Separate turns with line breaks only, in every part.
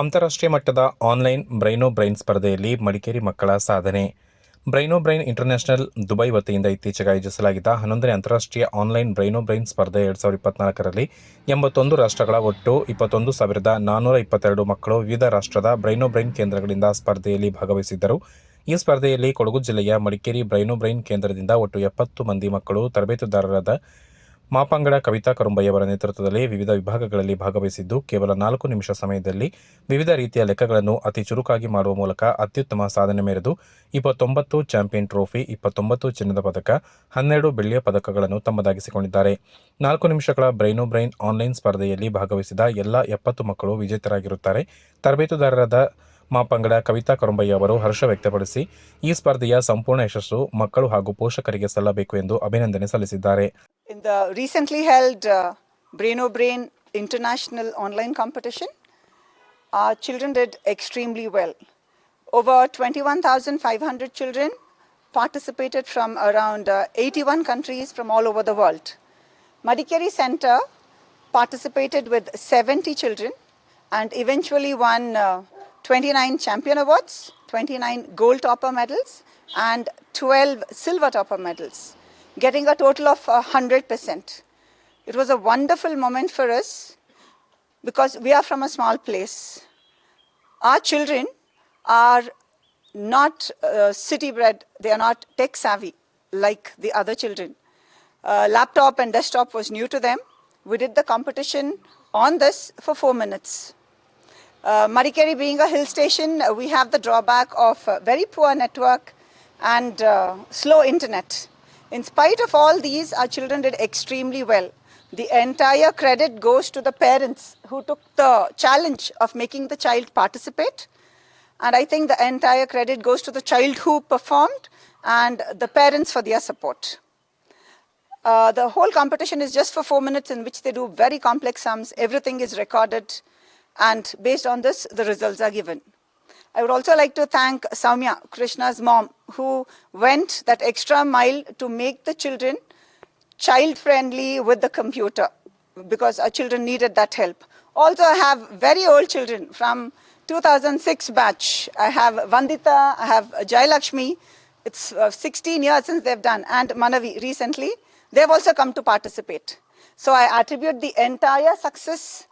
ಅಂತಾರಾಷ್ಟ್ರೀಯ ಮಟ್ಟದ online ಬ್ರೈನೋ brain ಸ್ಪರ್ಧೆಯಲ್ಲಿ ಮಡಿಕೇರಿ ಮಕ್ಕಳ ಸಾಧನೆ. ಬ್ರೈನೋ ಬ್ರೈನ್ ಇಂಟರ್ನ್ಯಾಷನಲ್ ದುಬೈ ವತಿಯಿಂದ ಇತ್ತೀಚೆಗೆ ಆಯೋಜಿಸಲಾಗಿದ್ದ ಹನ್ನೊಂದನೇ ಅಂತಾರಾಷ್ಟ್ರೀಯ ಆನ್ಲೈನ್ ಬ್ರೈನೋ ಬ್ರೈನ್ ಸ್ಪರ್ಧೆ ಎರಡು ಸಾವಿರದ ಇಪ್ಪತ್ನಾಲ್ಕರಲ್ಲಿ ಎಂಬತ್ತೊಂದು ರಾಷ್ಟ್ರಗಳ ಒಟ್ಟು ಇಪ್ಪತ್ತೊಂದು ಸಾವಿರದ ನಾನ್ನೂರ ಇಪ್ಪತ್ತೆರಡು ಮಕ್ಕಳು ವಿವಿಧ ರಾಷ್ಟ್ರದ ಬ್ರೈನೋ ಬ್ರೈನ್ ಕೇಂದ್ರಗಳಿಂದ ಸ್ಪರ್ಧೆಯಲ್ಲಿ ಭಾಗವಹಿಸಿದ್ದರು. ಈ ಸ್ಪರ್ಧೆಯಲ್ಲಿ ಕೊಡಗು ಜಿಲ್ಲೆಯ ಮಡಿಕೇರಿ ಬ್ರೈನೋ ಬ್ರೈನ್ ಕೇಂದ್ರದಿಂದ ಒಟ್ಟು ಎಪ್ಪತ್ತು ಮಂದಿ ಮಕ್ಕಳು ತರಬೇತುದಾರರಾದ ಮಾಪಂಗಡ ಕವಿತಾ ಕರುಂಬಯ್ಯವರ ನೇತೃತ್ವದಲ್ಲಿ ವಿವಿಧ ವಿಭಾಗಗಳಲ್ಲಿ ಭಾಗವಹಿಸಿದ್ದು, ಕೇವಲ ನಾಲ್ಕು ನಿಮಿಷ ಸಮಯದಲ್ಲಿ ವಿವಿಧ ರೀತಿಯ ಲೆಕ್ಕಗಳನ್ನು ಅತಿ ಚುರುಕಾಗಿ ಮಾಡುವ ಮೂಲಕ ಅತ್ಯುತ್ತಮ ಸಾಧನೆ ಮೆರೆದು, ಇಪ್ಪತ್ತೊಂಬತ್ತು ಚಾಂಪಿಯನ್ ಟ್ರೋಫಿ, ಇಪ್ಪತ್ತೊಂಬತ್ತು ಚಿನ್ನದ ಪದಕ, ಹನ್ನೆರಡು ಬೆಳ್ಳಿಯ ಪದಕಗಳನ್ನು ತಮ್ಮದಾಗಿಸಿಕೊಂಡಿದ್ದಾರೆ. ನಾಲ್ಕು ನಿಮಿಷಗಳ ಬ್ರೈನು ಬ್ರೈನ್ ಆನ್ಲೈನ್ ಸ್ಪರ್ಧೆಯಲ್ಲಿ ಭಾಗವಹಿಸಿದ ಎಲ್ಲ ಎಪ್ಪತ್ತು ಮಕ್ಕಳು ವಿಜೇತರಾಗಿರುತ್ತಾರೆ. ತರಬೇತುದಾರರಾದ ಮಾಪಂಗಡ ಕವಿತಾ ಕರುಂಬಯ್ಯ ಅವರು ಹರ್ಷ ವ್ಯಕ್ತಪಡಿಸಿ, ಈ ಸ್ಪರ್ಧೆಯ ಸಂಪೂರ್ಣ ಯಶಸ್ಸು ಮಕ್ಕಳು ಹಾಗೂ ಪೋಷಕರಿಗೆ ಸಲ್ಲಬೇಕು ಎಂದು ಅಭಿನಂದನೆ ಸಲ್ಲಿಸಿದ್ದಾರೆ.
In the recently held uh, Brain O Brain International Online Competition, our children did extremely well. Over 21,500 children participated from around uh, 81 countries from all over the world. Madikeri Center participated with 70 children and eventually won uh, 29 champion awards, 29 gold topper medals, and 12 silver topper medals, getting a total of uh, 100%. It was a wonderful moment for us because we are from a small place. Our children are not uh, city bred, they are not tech savvy like the other children. Uh, laptop and desktop was new to them. We did the competition on this for four minutes. Uh, Marikeri being a hill station, uh, we have the drawback of very poor network and uh, slow internet. In spite of all these, our children did extremely well. The entire credit goes to the parents who took the challenge of making the child participate. And I think the entire credit goes to the child who performed and the parents for their support. Uh, the whole competition is just for four minutes in which they do very complex sums. Everything is recorded, and based on this, the results are given. I would also like to thank Soumya, Krishna's mom, who went that extra mile to make the children child friendly with the computer because our children needed that help. Also, I have very old children from 2006 batch. I have Vandita, I have Jai Lakshmi. It's uh, 16 years since they've done, and Manavi recently. They've also come to participate. So I attribute the entire success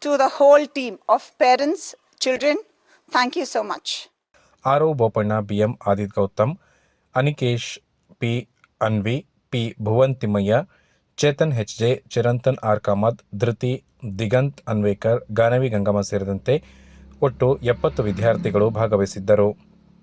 to the whole team of parents, children. Thank you so much
Aaro Bopanna BM Aadit Gautam Anikesh P Anvi P Bhuvan Thimmaiah Chetan H J Chiranthan R Kamath Dhriti Diganth Anvekar Ganavi Gangamma ಸೇರಿದಂತೆ ಒಟ್ಟು ಎಪ್ಪತ್ತು ವಿದ್ಯಾರ್ಥಿಗಳು ಭಾಗವಹಿಸಿದ್ದರು.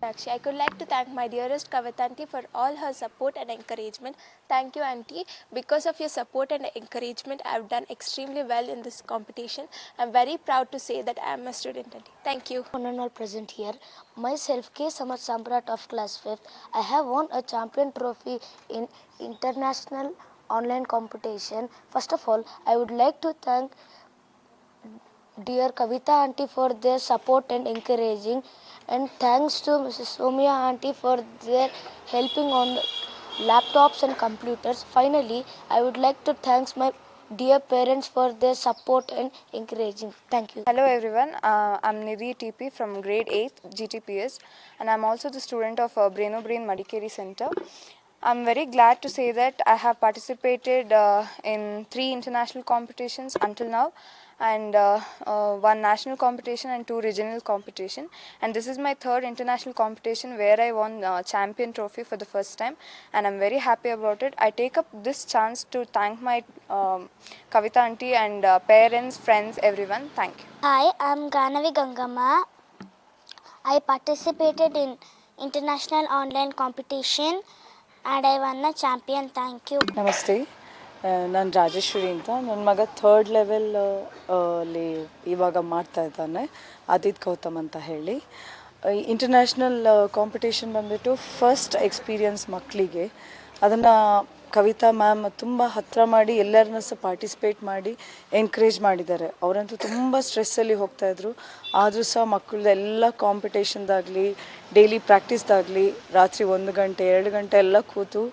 Actually, I could like to thank my dearest Kavitanti for all her support and encouragement. Thank you, Auntie. Because of your support and encouragement, I have done extremely well in this competition. I'm very proud to say that I am a student, Auntie. Thank you.
one and all present here. Myself, K. Samar Samrat of class 5th. I have won a champion trophy in international online competition. First of all, I would like to thank dear Kavita auntie for their support and encouraging and thanks to Mrs. Somya auntie for their helping on laptops and computers. Finally, I would like to thanks my dear parents for their support and encouraging. Thank you.
Hello everyone, uh, I'm Nidhi TP from grade 8 GTPS and I'm also the student of uh, Braino Brain Madikeri Center. I'm very glad to say that I have participated uh, in three international competitions until now and uh, uh, one national competition and two regional competition and this is my third international competition where I won uh, champion trophy for the first time and I'm very happy about it. I take up this chance to thank my um, Kavita auntie and uh, parents, friends, everyone. Thank you.
Hi, I'm Ganavi Gangama. I participated in international online competition and champion, thank you.
ನಮಸ್ತೆ. ನಾನು ರಾಜೇಶ್ವರಿ ಅಂತ. ನನ್ನ ಮಗ third level ಅಲ್ಲಿ ಇವಾಗ ಮಾಡ್ತಾ ಇದ್ದಾನೆ ಆದಿತ್ ಗೌತಮ್ ಅಂತ ಹೇಳಿ. ಇಂಟರ್ನ್ಯಾಷನಲ್ ಕಾಂಪಿಟೇಷನ್ ಬಂದ್ಬಿಟ್ಟು ಫಸ್ಟ್ ಎಕ್ಸ್ಪೀರಿಯನ್ಸ್ ಮಕ್ಕಳಿಗೆ ಅದನ್ನು ಕವಿತಾ ಮ್ಯಾಮ್ ತುಂಬ ಹತ್ತಿರ ಮಾಡಿ ಎಲ್ಲರನ್ನ ಸಹ ಪಾರ್ಟಿಸಿಪೇಟ್ ಮಾಡಿ ಎನ್ಕರೇಜ್ ಮಾಡಿದ್ದಾರೆ. ಅವರಂತೂ ತುಂಬ ಸ್ಟ್ರೆಸ್ಸಲ್ಲಿ ಹೋಗ್ತಾಯಿದ್ರು ಆದರೂ ಸಹ ಮಕ್ಕಳದ ಎಲ್ಲ ಕಾಂಪಿಟೇಷನ್ದಾಗಲಿ ಡೈಲಿ ಪ್ರಾಕ್ಟೀಸ್ದಾಗಲಿ ರಾತ್ರಿ ಒಂದು ಗಂಟೆ, ಎರಡು ಗಂಟೆ ಎಲ್ಲ ಕೂತು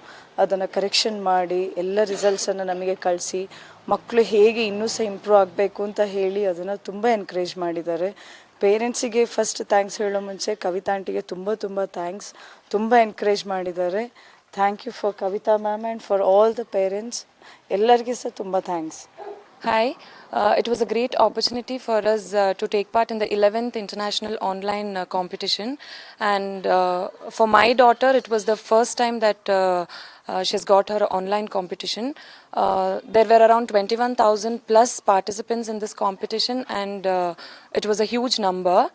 ಅದನ್ನು ಕರೆಕ್ಷನ್ ಮಾಡಿ, ಎಲ್ಲ ರಿಸಲ್ಟ್ಸನ್ನು ನಮಗೆ ಕಳಿಸಿ ಮಕ್ಕಳು ಹೇಗೆ ಇನ್ನೂ ಸಹ ಇಂಪ್ರೂವ್ ಆಗಬೇಕು ಅಂತ ಹೇಳಿ ಅದನ್ನು ತುಂಬ ಎನ್ಕರೇಜ್ ಮಾಡಿದ್ದಾರೆ. ಪೇರೆಂಟ್ಸಿಗೆ ಫಸ್ಟ್ ಥ್ಯಾಂಕ್ಸ್ ಹೇಳೋ ಮುಂಚೆ ಕವಿತಾ ಆಂಟಿಗೆ ತುಂಬ ತುಂಬ ಥ್ಯಾಂಕ್ಸ್ ತುಂಬ ಎನ್ಕರೇಜ್ ಮಾಡಿದ್ದಾರೆ. Thank you for Kavita ma'am and for all the parents ಎಲ್ಲರಿಗೂ ಸಹ ತುಂಬ thanks
Hi, uh, it was a great opportunity for us uh, to take part in the 11th International Online uh, Competition. And uh, for my daughter, it was the first time that uh, uh, she has got her online competition. Uh, there were around 21,000 plus participants in this competition, and uh, it was a huge number.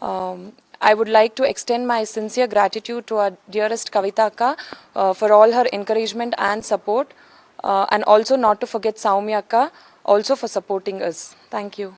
Um, I would like to extend my sincere gratitude to our dearest Kavita Akka uh, for all her encouragement and support, uh, and also not to forget Saumya Akka also for supporting us. Thank you.